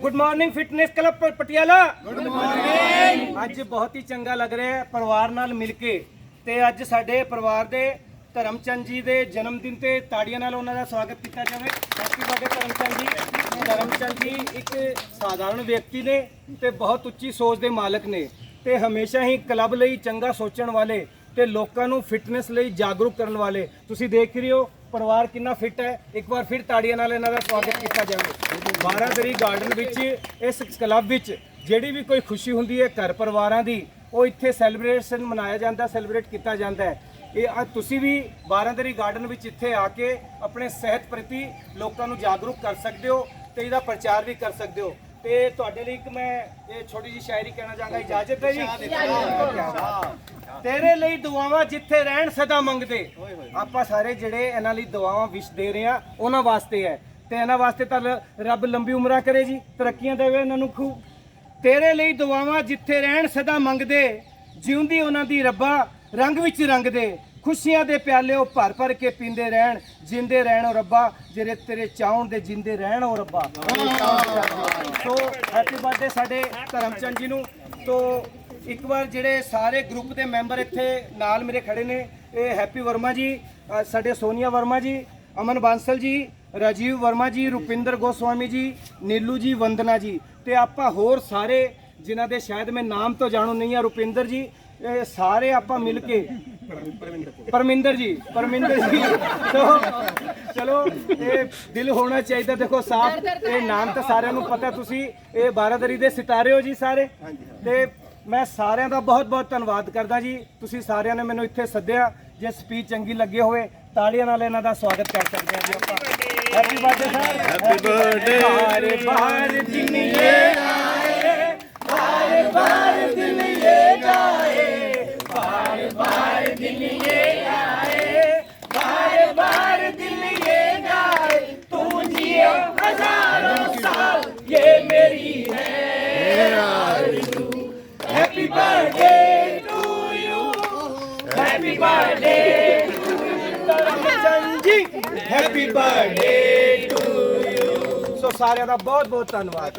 Good morning fitness club Patiala good morning ਅੱਜ ਬਹੁਤ ਹੀ ਚੰਗਾ ਲੱਗ ਰਿਹਾ ਹੈ ਪਰਿਵਾਰ ਨਾਲ ਮਿਲ ਕੇ ਤੇ ਅੱਜ ਸਾਡੇ ਪਰਿਵਾਰ ਦੇ ਧਰਮਚੰਦ ਜੀ ਦੇ ਜਨਮ ਦਿਨ ਤੇ ਤਾੜੀਆਂ ਨਾਲ ਉਹਨਾਂ ਦਾ ਸਵਾਗਤ ਕੀਤਾ ਜਾਵੇ। ਹੈਪੀ ਬਰਥਡੇ ਧਰਮਚੰਦ ਜੀ। ਧਰਮਚੰਦ ਜੀ ਇੱਕ ਸਾਧਾਰਨ ਵਿਅਕਤੀ ਨੇ ਤੇ ਬਹੁਤ ਉੱਚੀ ਸੋਚ ਦੇ ਮਾਲਕ ਨੇ ਤੇ ਹਮੇਸ਼ਾ ਹੀ ਕਲੱਬ ਲਈ ਚੰਗਾ ਸੋਚਣ ਵਾਲੇ ਤੇ ਲੋਕਾਂ ਨੂੰ ਫਿਟਨੈਸ ਲਈ ਜਾਗਰੂਕ ਕਰਨ ਵਾਲੇ। ਤੁਸੀਂ ਦੇਖ ਰਹੇ ਹੋ ਪਰਿਵਾਰ ਕਿੰਨਾ ਫਿੱਟ ਹੈ, ਇੱਕ ਵਾਰ ਫਿਰ ਤਾੜੀਆਂ ਨਾਲ ਇਹਨਾਂ ਦਾ ਸਵਾਗਤ ਕੀਤਾ ਜਾਵੇ। 12 ਦਰੀ ਗਾਰਡਨ ਵਿੱਚ, ਇਸ ਕਲੱਬ ਵਿੱਚ ਜਿਹੜੀ ਵੀ ਕੋਈ ਖੁਸ਼ੀ ਹੁੰਦੀ ਹੈ ਘਰ ਪਰਿਵਾਰਾਂ ਦੀ, ਉਹ ਇੱਥੇ ਸੈਲੀਬ੍ਰੇਸ਼ਨ ਮਨਾਇਆ ਜਾਂਦਾ ਸੈਲੀਬ੍ਰੇਟ ਕੀਤਾ ਜਾਂਦਾ ਹੈ। ਇਹ ਅੱਜ ਤੁਸੀਂ ਵੀ ਬਾਰਾਂਦਰੀ ਗਾਰਡਨ ਵਿੱਚ ਇੱਥੇ ਆ ਕੇ ਆਪਣੇ ਸਿਹਤ ਪ੍ਰਤੀ ਲੋਕਾਂ ਨੂੰ ਜਾਗਰੂਕ ਕਰ ਸਕਦੇ ਹੋ ਤੇ ਇਹਦਾ ਪ੍ਰਚਾਰ ਵੀ ਕਰ ਸਕਦੇ ਹੋ। ਤੇ ਤੁਹਾਡੇ ਲਈ ਇੱਕ ਮੈਂ ਇਹ ਛੋਟੀ ਜੀ ਸ਼ਾਇਰੀ ਕਹਿਣਾ ਚਾਹਾਂਗਾ ਇਜਾਜ਼ਤ ਹੈ ਜੀ? ਤੇਰੇ ਲਈ ਦੁਆਵਾਂ ਜਿੱਥੇ ਰਹਿਣ ਸਦਾ ਮੰਗਦੇ। ਆਪਾਂ ਸਾਰੇ ਜਿਹੜੇ ਇਹਨਾਂ ਲਈ ਦੁਆਵਾਂ ਵਿਸ਼ ਦੇ ਰਹੇ ਆ ਉਹਨਾਂ ਵਾਸਤੇ ਹੈ। ਤੇ ਇਹਨਾਂ ਵਾਸਤੇ ਤਾਂ ਰੱਬ ਲੰਬੀ ਉਮਰਾਂ ਕਰੇ ਜੀ ਤਰੱਕੀਆਂ ਦੇਵੇ ਇਹਨਾਂ ਨੂੰ ਖੂਬ। ਤੇਰੇ ਲਈ ਦੁਆਵਾਂ ਜਿੱਥੇ ਰਹਿਣ ਸਦਾ ਮੰਗਦੇ ਜਿਉਂਦੀ ਉਹਨਾਂ ਦੀ ਰੱਬਾ ਰੰਗ ਵਿੱਚ ਰੰਗਦੇ। ਖੁਸ਼ੀਆਂ ਦੇ ਪਿਆਲੇ ਉਹ ਭਰ ਭਰ ਕੇ ਪੀਂਦੇ ਰਹਿਣ, ਜਿੰਦੇ ਰਹਿਣ ਉਹ ਰੱਬਾ, ਜਿਹੜੇ ਤੇਰੇ ਚਾਹਣ ਦੇ ਜਿੰਦੇ ਰਹਿਣ ਉਹ ਰੱਬਾ। ਸੋ ਹੈਪੀ ਬਰਥਡੇ ਸਾਡੇ ਧਰਮਚੰਦ ਜੀ ਨੂੰ। ਤੋ, ਇੱਕ ਵਾਰ ਜਿਹੜੇ ਸਾਰੇ ਗਰੁੱਪ ਦੇ ਮੈਂਬਰ ਇੱਥੇ ਨਾਲ ਮੇਰੇ ਖੜੇ ਨੇ, ਇਹ ਹੈਪੀ ਵਰਮਾ ਜੀ ਸਾਡੇ ਸੋਨੀਆ ਵਰਮਾ ਜੀ, ਅਮਨ ਬਾਂਸਲ ਜੀ, ਰਾਜੀਵ ਵਰਮਾ ਜੀ, ਰੁਪਿੰਦਰ ਗੋਸਵਾਮੀ ਜੀ, ਨੀਲੂ ਜੀ, ਵੰਦਨਾ ਜੀ। ਤੇ ਆਪਾਂ ਹੋਰ ਸਾਰੇ, ਜਿਨ੍ਹਾਂ ਦੇ ਸ਼ਾਇਦ ਮੈਂ ਨਾਮ ਤੋਂ ਜਾਣੂ ਨਹੀਂ ਆ, ਰੁਪਿੰਦਰ ਜੀ, ਇਹ ਸਾਰੇ ਆਪਾਂ ਮਿਲ ਕੇ ਪਰਮਿੰਦਰ ਜੀ ਪਰਮਿੰਦਰ ਜੀ। ਚਲੋ ਇਹ ਦਿਲ ਹੋਣਾ ਚਾਹੀਦਾ। ਦੇਖੋ ਸਾਫ਼ ਇਹ ਨਾਮ ਤਾਂ ਸਾਰਿਆਂ ਨੂੰ ਪਤਾ। ਤੁਸੀਂ ਇਹ ਬਾਰਾਦਰੀ ਦੇ ਸਿਤਾਰੇ ਹੋ ਜੀ ਸਾਰੇ। ਤੇ ਮੈਂ ਸਾਰਿਆਂ ਦਾ ਬਹੁਤ ਬਹੁਤ ਧੰਨਵਾਦ ਕਰਦਾ ਜੀ। ਤੁਸੀਂ ਸਾਰਿਆਂ ਨੇ ਮੈਨੂੰ ਇੱਥੇ ਸੱਦਿਆ। ਜੇ ਸਪੀਚ ਚੰਗੀ ਲੱਗੇ ਹੋਵੇ ਤਾੜੀਆਂ ਨਾਲ ਇਹਨਾਂ ਦਾ ਸਵਾਗਤ ਕਰ ਸਕਦੇ ਹਾਂ ਜੀ ਆਪਾਂ। Happy birthday sir happy birthday ਬਾਰੇ ਬਾਰ ਇਹ ਆਏ ਬਾਰੇ ਬਾਰ birthday to you. Happy birthday to you. Happy birthday to you. ਸੋ ਸਾਰਿਆਂ ਦਾ ਬਹੁਤ ਬਹੁਤ ਧੰਨਵਾਦ